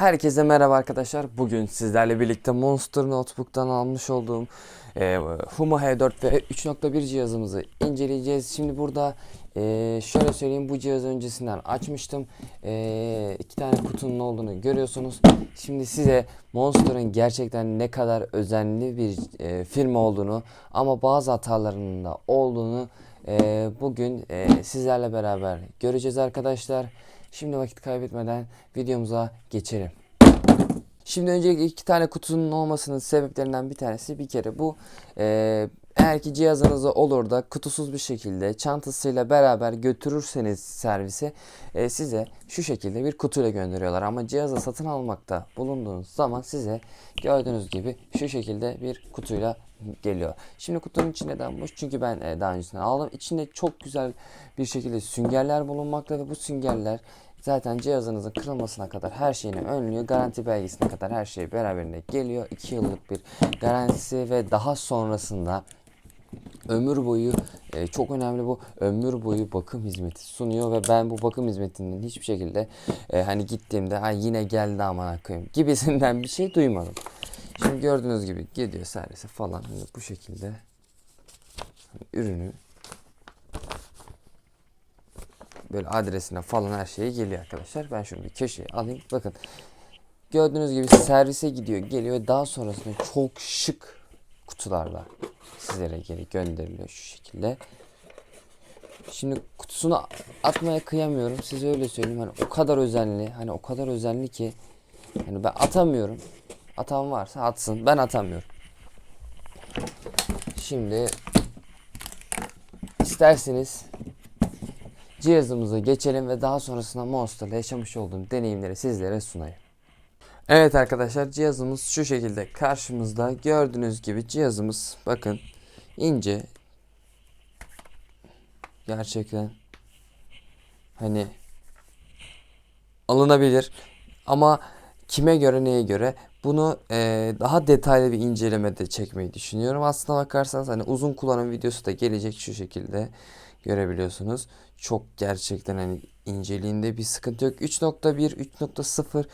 Herkese merhaba arkadaşlar. Bugün sizlerle birlikte Monster Notebook'tan almış olduğum e, Huma H4 ve 3.1 cihazımızı inceleyeceğiz. Şimdi burada e, şöyle söyleyeyim bu cihazı öncesinden açmıştım. E, iki tane kutunun olduğunu görüyorsunuz. Şimdi size Monster'ın gerçekten ne kadar özenli bir e, firma olduğunu ama bazı hatalarının da olduğunu e, bugün e, sizlerle beraber göreceğiz arkadaşlar. Şimdi vakit kaybetmeden videomuza geçelim. Şimdi öncelikle iki tane kutunun olmasının sebeplerinden bir tanesi bir kere bu e, eğer ki cihazınızda olur da kutusuz bir şekilde çantasıyla beraber götürürseniz servise e, size şu şekilde bir kutuyla gönderiyorlar. Ama cihazı satın almakta bulunduğunuz zaman size gördüğünüz gibi şu şekilde bir kutuyla geliyor. Şimdi kutunun içi neden boş? Çünkü ben e, daha öncesinden aldım. İçinde çok güzel bir şekilde süngerler bulunmakta ve bu süngerler zaten cihazınızın kırılmasına kadar her şeyini önlüyor. Garanti belgesine kadar her şey beraberinde geliyor. 2 yıllık bir garantisi ve daha sonrasında ömür boyu e, çok önemli bu ömür boyu bakım hizmeti sunuyor ve ben bu bakım hizmetinin hiçbir şekilde e, hani gittiğimde ha yine geldi aman koyayım gibisinden bir şey duymadım. Şimdi gördüğünüz gibi gidiyor servise falan hani bu şekilde hani ürünü böyle adresine falan her şeye geliyor arkadaşlar. Ben şunu bir köşeye alayım. Bakın gördüğünüz gibi servise gidiyor geliyor daha sonrasında çok şık kutularla sizlere geri gönderiliyor şu şekilde. Şimdi kutusunu atmaya kıyamıyorum. Size öyle söyleyeyim. Hani o kadar özenli. Hani o kadar özenli ki hani ben atamıyorum. Atan varsa atsın. Ben atamıyorum. Şimdi isterseniz cihazımıza geçelim ve daha sonrasında Monster'la yaşamış olduğum deneyimleri sizlere sunayım. Evet arkadaşlar cihazımız şu şekilde karşımızda gördüğünüz gibi cihazımız bakın ince gerçekten hani alınabilir ama kime göre neye göre bunu eee, daha detaylı bir incelemede çekmeyi düşünüyorum. Aslına bakarsanız hani uzun kullanım videosu da gelecek şu şekilde görebiliyorsunuz. Çok gerçekten hani inceliğinde bir sıkıntı yok. 3.1, 3.0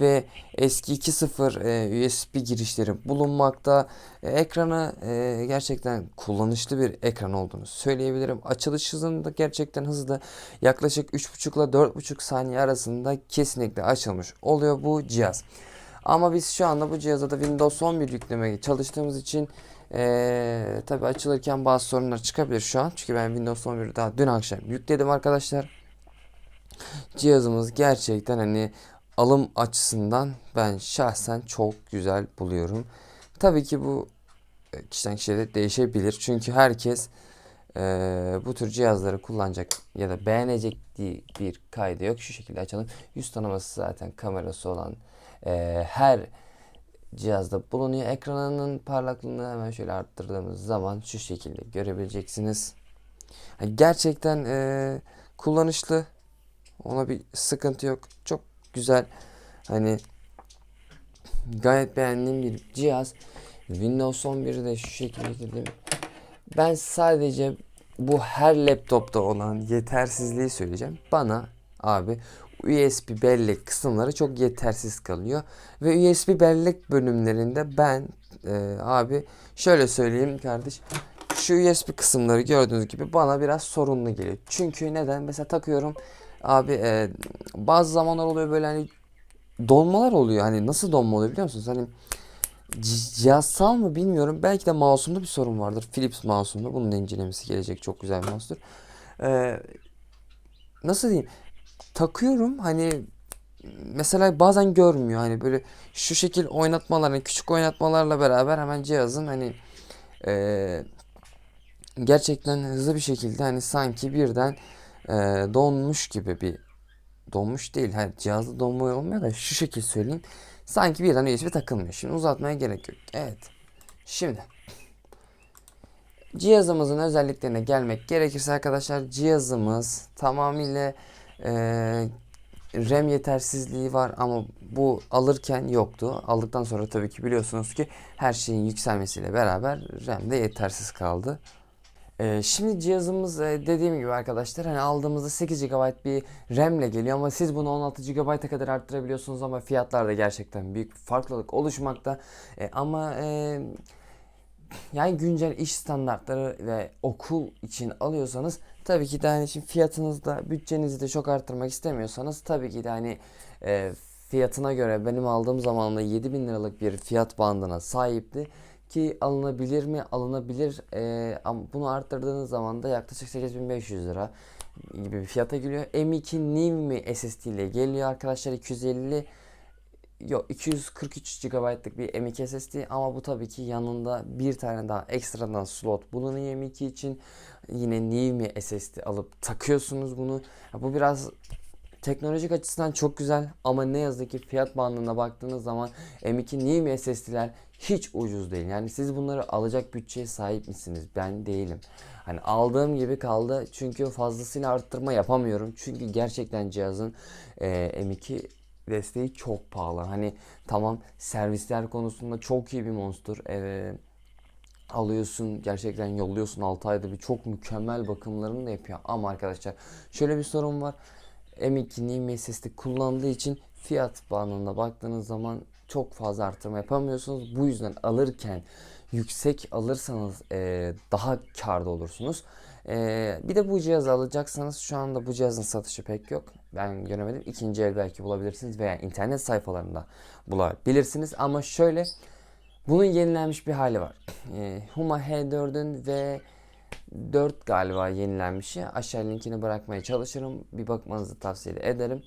ve eski 2.0 e, USB girişleri bulunmakta. E, ekranı e, gerçekten kullanışlı bir ekran olduğunu söyleyebilirim. Açılış hızında gerçekten hızlı. Yaklaşık 3.5 ile 4.5 saniye arasında kesinlikle açılmış oluyor bu cihaz. Ama biz şu anda bu cihazda da Windows 11 yüklemeye çalıştığımız için ee, tabi açılırken bazı sorunlar çıkabilir şu an. Çünkü ben Windows 11'i daha dün akşam yükledim arkadaşlar. Cihazımız gerçekten hani alım açısından ben şahsen çok güzel buluyorum. Tabii ki bu e, kişiden kişiye de değişebilir. Çünkü herkes e, bu tür cihazları kullanacak ya da beğenecek diye bir kaydı yok. Şu şekilde açalım. Yüz tanıması zaten kamerası olan e, her cihazda bulunuyor. Ekranının parlaklığını hemen şöyle arttırdığımız zaman şu şekilde görebileceksiniz. Ha, Gerçekten e, kullanışlı. Ona bir sıkıntı yok. Çok güzel. Hani gayet beğendiğim bir cihaz. Windows 11'i de şu şekilde dedim. Ben sadece bu her laptopta olan yetersizliği söyleyeceğim. Bana abi USB bellek kısımları çok yetersiz kalıyor. Ve USB bellek bölümlerinde ben e, abi şöyle söyleyeyim kardeş. Şu USB kısımları gördüğünüz gibi bana biraz sorunlu geliyor. Çünkü neden? Mesela takıyorum abi e, bazı zamanlar oluyor böyle hani donmalar oluyor. Hani nasıl donma oluyor biliyor musunuz? Hani cihazsal mı bilmiyorum. Belki de mouse'umda bir sorun vardır. Philips mouse'umda. Bunun incelemesi gelecek. Çok güzel bir mouse'dur. Ee, nasıl diyeyim? Takıyorum hani mesela bazen görmüyor. Hani böyle şu şekil oynatmalar, hani küçük oynatmalarla beraber hemen cihazın hani ee, gerçekten hızlı bir şekilde hani sanki birden ee, donmuş gibi bir donmuş değil. Hani cihazda donma olmuyor da şu şekil söyleyeyim. Sanki birden USB takılmıyor. Şimdi uzatmaya gerek yok. Evet. Şimdi cihazımızın özelliklerine gelmek gerekirse arkadaşlar cihazımız tamamıyla eee RAM yetersizliği var ama bu alırken yoktu. Aldıktan sonra tabii ki biliyorsunuz ki her şeyin yükselmesiyle beraber RAM de yetersiz kaldı. Ee, şimdi cihazımız e, dediğim gibi arkadaşlar hani aldığımızda 8 GB bir RAM ile geliyor ama siz bunu 16 GB'a kadar arttırabiliyorsunuz ama fiyatlarda gerçekten büyük bir farklılık oluşmakta. E, ama e, yani güncel iş standartları ve okul için alıyorsanız tabii ki de hani şimdi fiyatınızı da bütçenizi de çok arttırmak istemiyorsanız tabii ki de hani e, fiyatına göre benim aldığım zamanında 7000 liralık bir fiyat bandına sahipti ki alınabilir mi? Alınabilir e, ama bunu arttırdığınız zaman da yaklaşık 8500 lira gibi bir fiyata geliyor. M2 NVMe SSD ile geliyor arkadaşlar 250 Yok 243 GB'lık bir M.2 SSD ama bu tabii ki yanında bir tane daha ekstradan slot bulunuyor M.2 için. Yine NVMe SSD alıp takıyorsunuz bunu. Ya bu biraz teknolojik açısından çok güzel ama ne yazık ki fiyat bandına baktığınız zaman M.2 NVMe SSD'ler hiç ucuz değil. Yani siz bunları alacak bütçeye sahip misiniz? Ben değilim. Hani aldığım gibi kaldı çünkü fazlasıyla arttırma yapamıyorum. Çünkü gerçekten cihazın e, M.2 desteği çok pahalı. Hani tamam servisler konusunda çok iyi bir monster. Ee, alıyorsun gerçekten yolluyorsun 6 ayda bir çok mükemmel bakımlarını da yapıyor. Ama arkadaşlar şöyle bir sorun var. M2 NVMe SSD kullandığı için fiyat bandına baktığınız zaman çok fazla artırma yapamıyorsunuz. Bu yüzden alırken yüksek alırsanız e, daha karda olursunuz. E, bir de bu cihazı alacaksanız şu anda bu cihazın satışı pek yok. Ben göremedim. İkinci el belki bulabilirsiniz veya internet sayfalarında bulabilirsiniz. Ama şöyle bunun yenilenmiş bir hali var. E, Huma H4'ün ve 4 galiba yenilenmişi. Aşağı linkini bırakmaya çalışırım. Bir bakmanızı tavsiye ederim.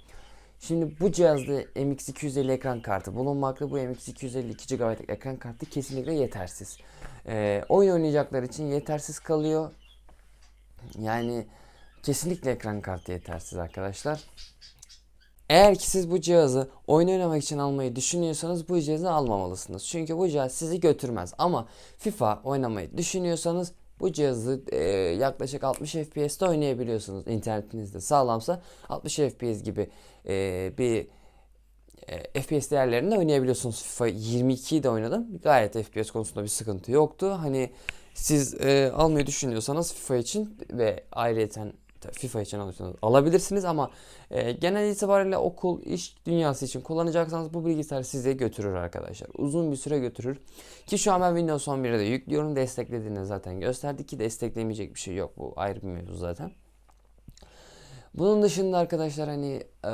Şimdi bu cihazda MX250 ekran kartı bulunmakta. Bu MX250 2 GB ekran kartı kesinlikle yetersiz. Ee, oyun oynayacaklar için yetersiz kalıyor. Yani kesinlikle ekran kartı yetersiz arkadaşlar. Eğer ki siz bu cihazı oyun oynamak için almayı düşünüyorsanız bu cihazı almamalısınız. Çünkü bu cihaz sizi götürmez. Ama FIFA oynamayı düşünüyorsanız bu cihazı e, yaklaşık 60 FPS'te oynayabiliyorsunuz. İnternetiniz de sağlamsa 60 FPS gibi e, bir e, FPS değerlerinde oynayabiliyorsunuz. FIFA 22'yi de oynadım. Gayet FPS konusunda bir sıkıntı yoktu. Hani siz e, almayı düşünüyorsanız FIFA için ve ayrıyeten FIFA için alıyorsanız alabilirsiniz ama e, genel itibariyle okul, iş dünyası için kullanacaksanız bu bilgisayar size götürür arkadaşlar. Uzun bir süre götürür. Ki şu an ben Windows 11'e de yüklüyorum. Desteklediğini zaten gösterdi ki desteklemeyecek bir şey yok. Bu ayrı bir mevzu zaten. Bunun dışında arkadaşlar hani e,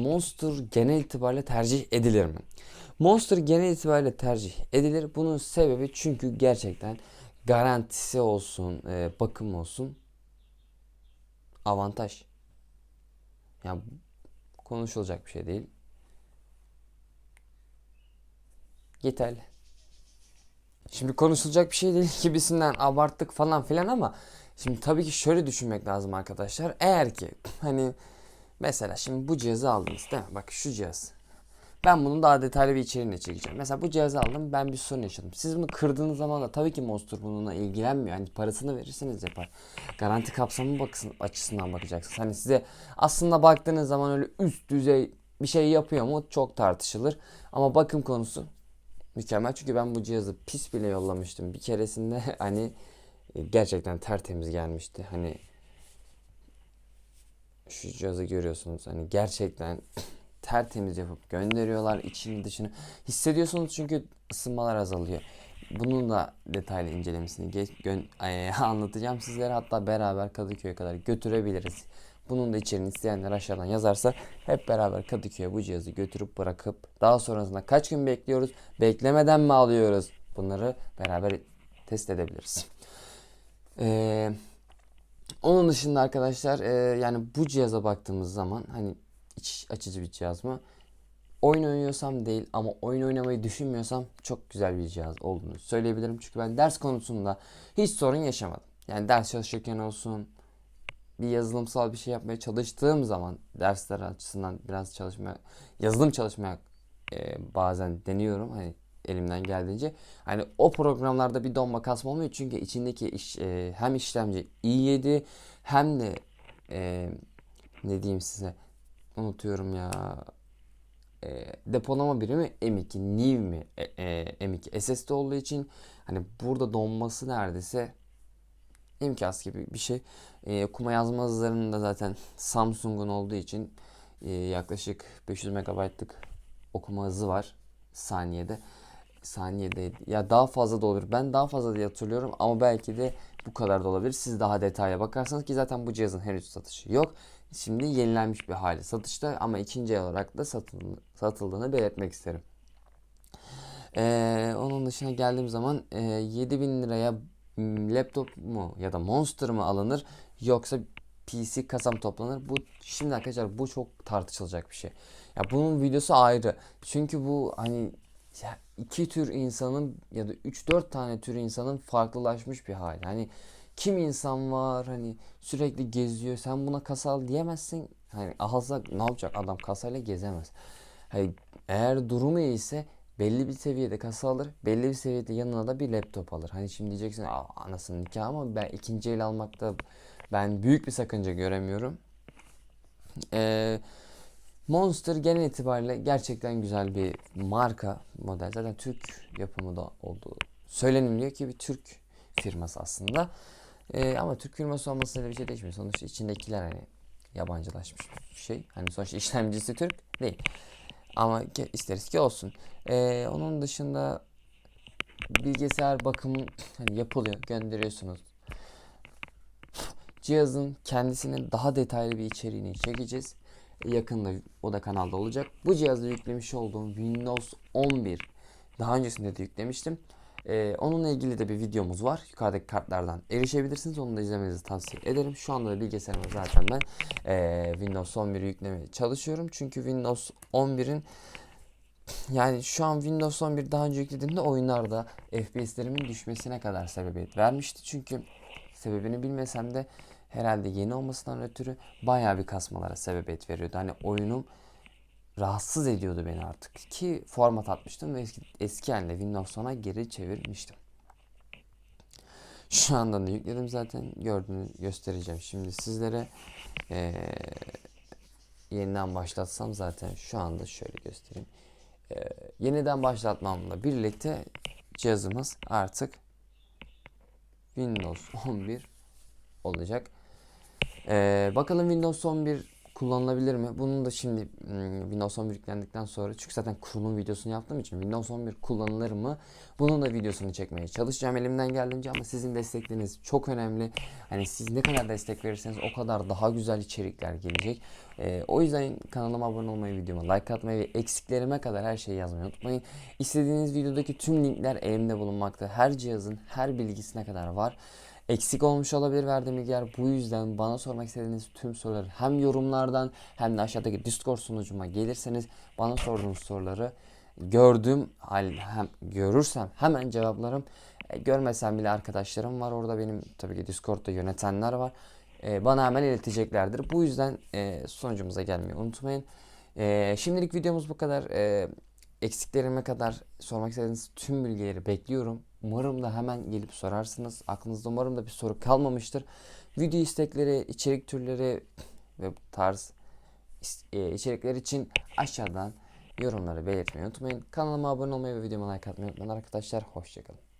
Monster genel itibariyle tercih edilir mi? Monster genel itibariyle tercih edilir. Bunun sebebi çünkü gerçekten garantisi olsun, e, bakım olsun avantaj. Yani konuşulacak bir şey değil. Yeterli. Şimdi konuşulacak bir şey değil gibisinden abarttık falan filan ama şimdi tabii ki şöyle düşünmek lazım arkadaşlar. Eğer ki hani mesela şimdi bu cihazı aldınız değil mi? Bak şu cihaz. Ben bunun daha detaylı bir içeriğini çekeceğim. Mesela bu cihazı aldım ben bir sorun yaşadım. Siz bunu kırdığınız zaman da tabii ki Monster bununla ilgilenmiyor. Hani parasını verirseniz yapar. Garanti kapsamı bakısın, açısından bakacaksınız. Hani size aslında baktığınız zaman öyle üst düzey bir şey yapıyor mu çok tartışılır. Ama bakım konusu mükemmel. Çünkü ben bu cihazı pis bile yollamıştım. Bir keresinde hani gerçekten tertemiz gelmişti. Hani şu cihazı görüyorsunuz. Hani gerçekten tertemiz yapıp gönderiyorlar içini dışını. Hissediyorsunuz çünkü ısınmalar azalıyor. Bunun da detaylı incelemesini geç, gön, e, anlatacağım sizlere. Hatta beraber Kadıköy'e kadar götürebiliriz. Bunun da içeriğini isteyenler aşağıdan yazarsa hep beraber Kadıköy'e bu cihazı götürüp bırakıp daha sonrasında kaç gün bekliyoruz? Beklemeden mi alıyoruz? Bunları beraber test edebiliriz. Ee, onun dışında arkadaşlar e, yani bu cihaza baktığımız zaman hani iç açıcı bir cihaz mı? Oyun oynuyorsam değil ama oyun oynamayı düşünmüyorsam çok güzel bir cihaz olduğunu söyleyebilirim. Çünkü ben ders konusunda hiç sorun yaşamadım. Yani ders çalışırken olsun bir yazılımsal bir şey yapmaya çalıştığım zaman dersler açısından biraz çalışmaya yazılım çalışmaya e, bazen deniyorum hani elimden geldiğince. Hani o programlarda bir donma kasma olmuyor çünkü içindeki iş, e, hem işlemci i7 hem de e, ne diyeyim size unutuyorum ya. E, depolama birimi M2 NVMe e, e, M2 SSD olduğu için hani burada donması neredeyse imkansız gibi bir şey. E, okuma yazma hızlarında zaten Samsung'un olduğu için e, yaklaşık 500 MB'lık okuma hızı var saniyede. Saniyede ya daha fazla da olur. Ben daha fazla diye hatırlıyorum ama belki de bu kadar da olabilir. Siz daha detaya bakarsanız ki zaten bu cihazın henüz satışı yok. Şimdi yenilenmiş bir hali satışta ama ikinci el olarak da satıl- satıldığını belirtmek isterim. Ee, onun dışına geldiğim zaman e, 7000 liraya laptop mu ya da Monster mı alınır yoksa PC kasam toplanır? Bu şimdi arkadaşlar bu çok tartışılacak bir şey. Ya bunun videosu ayrı. Çünkü bu hani ya iki tür insanın ya da 3-4 tane tür insanın farklılaşmış bir hali. Hani kim insan var hani sürekli geziyor. Sen buna kasa al diyemezsin. Hani alsa ne yapacak adam kasayla gezemez. Hani eğer durumu iyiyse belli bir seviyede kasa alır. Belli bir seviyede yanına da bir laptop alır. Hani şimdi diyeceksin "Aa, anasının nikahı ama ben ikinci el almakta ben büyük bir sakınca göremiyorum. Eee Monster genel itibariyle gerçekten güzel bir marka model. Zaten Türk yapımı da olduğu söyleniliyor ki bir Türk firması aslında. Ee, ama Türk firması olmasıyla bir şey değişmiyor. Sonuçta içindekiler hani yabancılaşmış bir şey. Hani sonuçta işlemcisi Türk değil. Ama ki- isteriz ki olsun. Ee, onun dışında bilgisayar bakımı hani yapılıyor, gönderiyorsunuz. Cihazın kendisinin daha detaylı bir içeriğini çekeceğiz. Yakında o da kanalda olacak. Bu cihazda yüklemiş olduğum Windows 11 daha öncesinde de yüklemiştim. Ee, onunla ilgili de bir videomuz var. Yukarıdaki kartlardan erişebilirsiniz. Onu da izlemenizi tavsiye ederim. Şu anda da bilgisayarıma zaten ben ee, Windows 11'i yüklemeye çalışıyorum. Çünkü Windows 11'in yani şu an Windows 11 daha önce yüklediğimde oyunlarda FPS'lerimin düşmesine kadar sebebiyet vermişti. Çünkü sebebini bilmesem de herhalde yeni olmasından ötürü bayağı bir kasmalara sebebiyet veriyordu. Hani oyunum rahatsız ediyordu beni artık. Ki format atmıştım ve eski, eski haline Windows 10'a geri çevirmiştim. Şu anda da yükledim zaten gördüğünü göstereceğim. Şimdi sizlere eee, yeniden başlatsam zaten şu anda şöyle göstereyim. Eee, yeniden başlatmamla birlikte cihazımız artık Windows 11 olacak. Ee, bakalım Windows 11 kullanılabilir mi? Bunun da şimdi hmm, Windows 11 yüklendikten sonra çünkü zaten kurulum videosunu yaptığım için Windows 11 kullanılır mı? Bunun da videosunu çekmeye çalışacağım elimden geldiğince ama sizin destekleriniz çok önemli. Hani siz ne kadar destek verirseniz o kadar daha güzel içerikler gelecek. Ee, o yüzden kanalıma abone olmayı, videoma like atmayı ve eksiklerime kadar her şeyi yazmayı unutmayın. İstediğiniz videodaki tüm linkler elimde bulunmakta. Her cihazın her bilgisine kadar var. Eksik olmuş olabilir verdiğim bilgiler. Bu yüzden bana sormak istediğiniz tüm soruları hem yorumlardan hem de aşağıdaki Discord sunucuma gelirseniz bana sorduğunuz soruları gördüğüm hal hem görürsem hemen cevaplarım. E, görmesem bile arkadaşlarım var orada benim tabii ki Discord'da yönetenler var. E, bana hemen ileteceklerdir. Bu yüzden e, sonucumuza gelmeyi unutmayın. E, şimdilik videomuz bu kadar. E, eksiklerime kadar sormak istediğiniz tüm bilgileri bekliyorum. Umarım da hemen gelip sorarsınız. Aklınızda umarım da bir soru kalmamıştır. Video istekleri, içerik türleri ve tarz e, içerikler için aşağıdan yorumları belirtmeyi unutmayın. Kanalıma abone olmayı ve videoma like atmayı unutmayın arkadaşlar. Hoşçakalın.